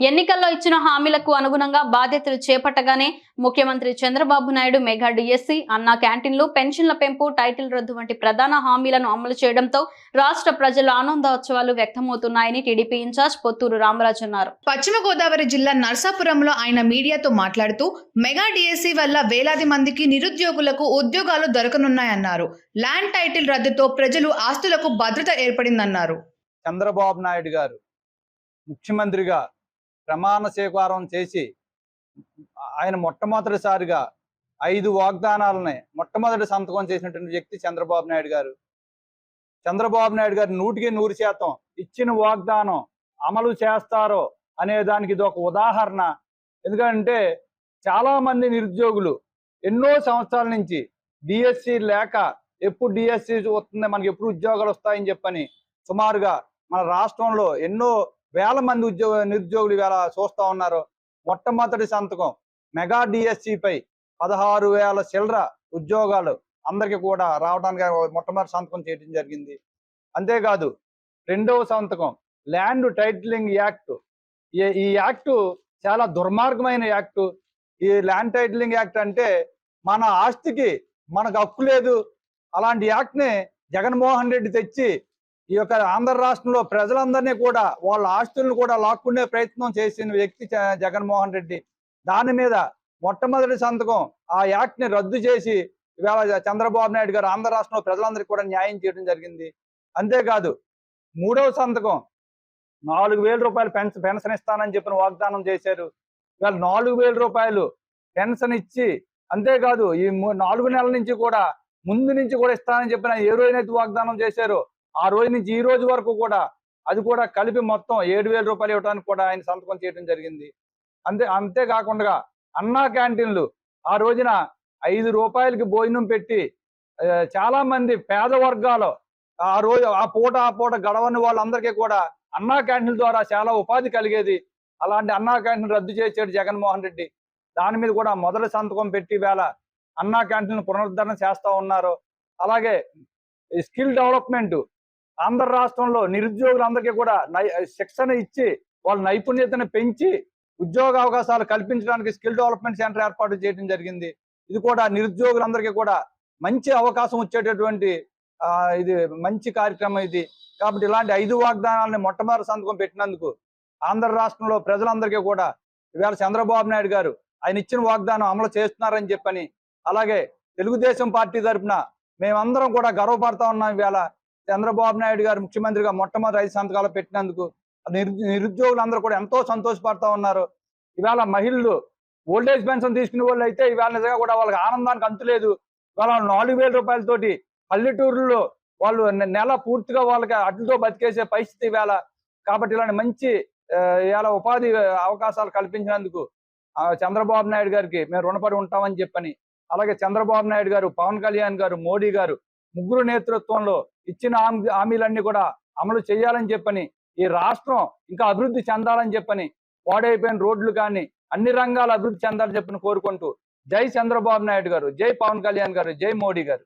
ఎన్నికల్లో ఇచ్చిన హామీలకు అనుగుణంగా బాధ్యతలు చేపట్టగానే ముఖ్యమంత్రి చంద్రబాబు నాయుడు మెగా డిఎస్సి అన్నా క్యాంటీన్లు పెన్షన్ల పెంపు టైటిల్ రద్దు వంటి ప్రధాన హామీలను అమలు చేయడంతో రాష్ట్ర ప్రజల ఆనందోత్సవాలు వ్యక్తమవుతున్నాయని TDP in charge Potturu Ramaraju అన్నారు. పశ్చిమ గోదావరి జిల్లా నర్సాపురంలో ఆయన మీడియాతో మాట్లాడుతూ మెగా డిఎస్సి వల్ల వేలాది మందికి నిరుద్యోగులకు ఉద్యోగాలు దొరకనున్నాయన్నారు. ల్యాండ్ టైటిల్ రద్దుతో ప్రజలు ఆస్తులకు భద్రత ఏర్పడిందన్నారు. చంద్రబాబు నాయుడు గారు ముఖ్యమంత్రిగా ప్రమాణ స్వీకారం చేసి ఆయన మొట్టమొదటిసారిగా ఐదు వాగ్దానాలని మొట్టమొదటి సంతకం చేసినటువంటి వ్యక్తి చంద్రబాబు నాయుడు గారు. చంద్రబాబు నాయుడు గారు నూటికి నూరు శాతం ఇచ్చిన వాగ్దానం అమలు చేస్తారో అనే దానికి ఇది ఒక ఉదాహరణ. ఎందుకంటే చాలామంది నిరుద్యోగులు ఎన్నో సంవత్సరాల నుంచి డిఎస్సి లేక ఎప్పుడు డిఎస్సి వస్తుంది మనకి ఎప్పుడు ఉద్యోగాలు వస్తాయని చెప్పని సుమారుగా మన రాష్ట్రంలో ఎన్నో వేల మంది ఉద్యోగ నిరుద్యోగులు ఇవాళ చూస్తా ఉన్నారు. మొట్టమొదటి సంతకం మెగా డిఎస్సిపై పదహారు వేల చిల్లర ఉద్యోగాలు అందరికీ కూడా రావడానికి మొట్టమొదటి సంతకం చేయడం జరిగింది. అంతేకాదు రెండవ సంతకం ల్యాండ్ టైటిలింగ్ యాక్ట్. ఈ- ఈ యాక్ట్ చాలా దుర్మార్గమైన యాక్ట్. ఈ ల్యాండ్ టైటిలింగ్ యాక్ట్ అంటే మన ఆస్తికి మనకు హక్కు లేదు. అలాంటి యాక్ట్ని జగన్మోహన్ రెడ్డి తెచ్చి ఈ యొక్క ఆంధ్ర రాష్ట్రంలో ప్రజలందరినీ కూడా వాళ్ళ ఆస్తులను కూడా లాక్కునే ప్రయత్నం చేసిన వ్యక్తి జ- జగన్మోహన్ రెడ్డి. దాని మీద మొట్టమొదటి సంతకం ఆ యాక్ట్ని రద్దు చేసి ఇవాళ చంద్రబాబు నాయుడు గారు ఆంధ్ర రాష్ట్రంలో ప్రజలందరికీ కూడా న్యాయం చేయడం జరిగింది. అంతేకాదు మూడవ సంతకం నాలుగు వేల రూపాయలు పెన్షన్ పెన్షన్ ఇస్తానని చెప్పిన వాగ్దానం చేశారు. ఇవాళ నాలుగు వేల రూపాయలు పెన్షన్ ఇచ్చి అంతేకాదు ఈ నాలుగు నెలల నుంచి కూడా ముందు నుంచి కూడా ఇస్తానని చెప్పిన ఏ రోజునైతే వాగ్దానం చేశారో ఆ రోజు నుంచి ఈ రోజు వరకు కూడా అది కూడా కలిపి మొత్తం ఏడు వేల రూపాయలు ఇవ్వడానికి కూడా ఆయన సంతకం చేయడం జరిగింది. అంతే అంతేకాకుండా అన్నా క్యాంటీన్లు ఆ రోజున ఐదు రూపాయలకి భోజనం పెట్టి చాలామంది చాలా మంది పేద వర్గాలు ఆ రోజు ఆ పూట ఆ పూట గడవని వాళ్ళందరికీ కూడా అన్నా క్యాంటీన్ల ద్వారా చాలా ఉపాధి కలిగేది. అలాంటి అన్నా క్యాంటీన్ రద్దు చేసాడు జగన్మోహన్ రెడ్డి. దాని మీద కూడా మొదటి సంతకం పెట్టి వేళ అన్నా క్యాంటీన్ పునరుద్ధరణ చేస్తూ ఉన్నారు. అలాగే స్కిల్ డెవలప్మెంట్ ఆంధ్ర రాష్ట్రంలో నిరుద్యోగులందరికీ కూడా నై- శిక్షణ ఇచ్చి వాళ్ళ నైపుణ్యతను పెంచి ఉద్యోగ అవకాశాలు కల్పించడానికి స్కిల్ డెవలప్మెంట్ సెంటర్ ఏర్పాటు చేయడం జరిగింది. ఇది కూడా నిరుద్యోగులందరికీ కూడా మంచి అవకాశం వచ్చేటటువంటి ఇది మంచి కార్యక్రమం ఇది. కాబట్టి ఇలాంటి ఐదు వాగ్దానాలని మొట్టమొదటి సంతకం పెట్టినందుకు ఆంధ్ర రాష్ట్రంలో ప్రజలందరికీ కూడా ఇవాళ చంద్రబాబు నాయుడు గారు ఆయన ఇచ్చిన వాగ్దానం అమలు చేస్తున్నారని చెప్పని అలాగే తెలుగుదేశం పార్టీ తరఫున మేమందరం కూడా గర్వపడతా ఉన్నాం ఇవాళ చంద్రబాబు నాయుడు గారు ముఖ్యమంత్రిగా మొట్టమొదటి ఐదు సంతకాలు పెట్టినందుకు నిరుద్యోగులందరూ కూడా ఎంతో సంతోషపడతా ఉన్నారు. ఇవాళ మహిళలు ఓల్డేజ్ పెన్షన్ తీసుకునే వాళ్ళు అయితే ఇవాళ నిజంగా కూడా వాళ్ళకి ఆనందానికి అంతులేదు. ఇవాళ నాలుగు వేల రూపాయలతోటి పల్లెటూరులో వాళ్ళు నెల పూర్తిగా వాళ్ళకి అడ్లతో బతికేసే పరిస్థితి ఇవాళ. కాబట్టి ఇలాంటి మంచి ఇవాళ ఉపాధి అవకాశాలు కల్పించినందుకు చంద్రబాబు నాయుడు గారికి మేము రుణపడి ఉంటామని చెప్పని అలాగే చంద్రబాబు నాయుడు గారు పవన్ కళ్యాణ్ గారు మోడీ గారు ముగ్గురు నేతృత్వంలో ఇచ్చిన హామీలన్నీ కూడా అమలు చేయాలని చెప్పని ఈ రాష్ట్రం ఇంకా అభివృద్ధి చెందాలని చెప్పని పాడైపోయిన రోడ్లు కానీ అన్ని రంగాల అభివృద్ధి చెందాలని చెప్పని కోరుకుంటూ జై చంద్రబాబు నాయుడు గారు జై పవన్ కళ్యాణ్ గారు జై మోడీ గారు.